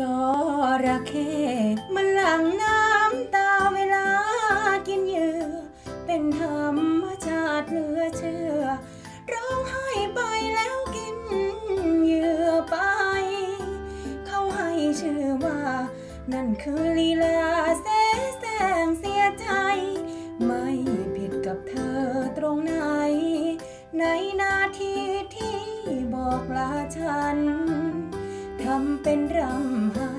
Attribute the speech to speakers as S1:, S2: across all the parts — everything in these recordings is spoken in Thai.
S1: จระเข้มันหลั่งน้ำตาเวลากินเหยื่อ เป็นธรรมชาติเหลือเชื่อ ร้องไห้ไปแล้วกินเหยื่อไป เขาให้ชื่อว่า นั่นคือลีลาแสแสงเสียใจ ไม่ผิดกับเธอตรงไหน ในนาทีที่บอกลาฉันำเป็นรำไห้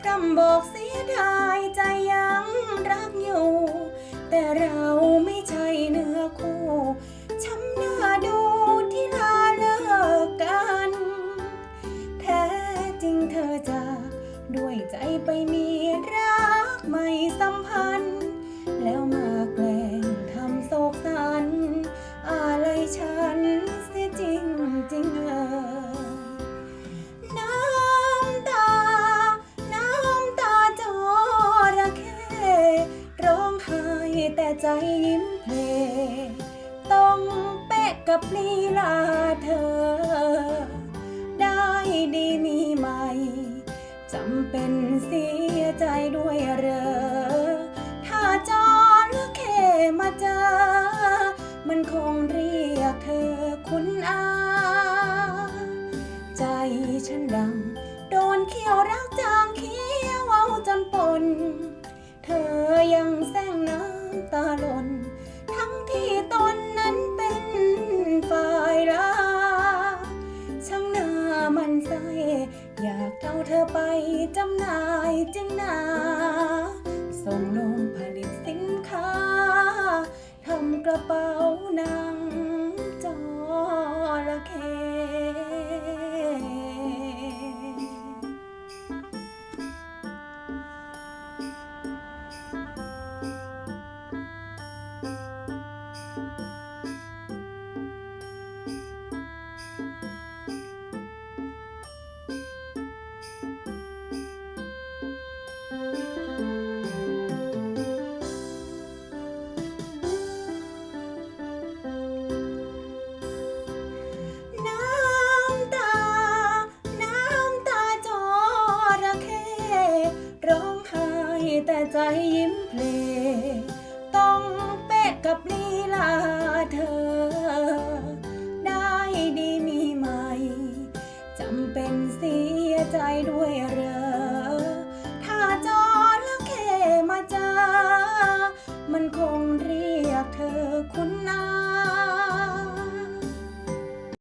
S1: พร่ำบอกเสียดายใจยังรักอยู่ แต่เราไม่ใช่เนื้อคู่ช้ำหน้าดูที่ลาเลิกกัน แท้จริงเธอจากด้วยใจไปมีรักไม่สัมพันธ์ ใจยิ้มเพลง ต้องเป๊ะกับลีลาเธอ ได้ดีมีไหม่จำเป็นเสียใจด้วยเหรอ ถ้าจอระเข้มาเจอ มันคงเรียกเธอคุณอา ใจฉันดัง โดนเขี้ยวรักจางเขี งที่ตนนั้นเป็นฝ่ายรักช่างหน้ามันใสอยากเอาเธอไปจำหน่ายจริงนาส่งโล ใจยิ้มเพลง ต้องเป๊ะกับลีลาเธอ ได้ดีมีไหมจำเป็นเสียใจด้วยเรอ ถ้าจอและเคมาเจอ มันคงเรียกเธอคุณนา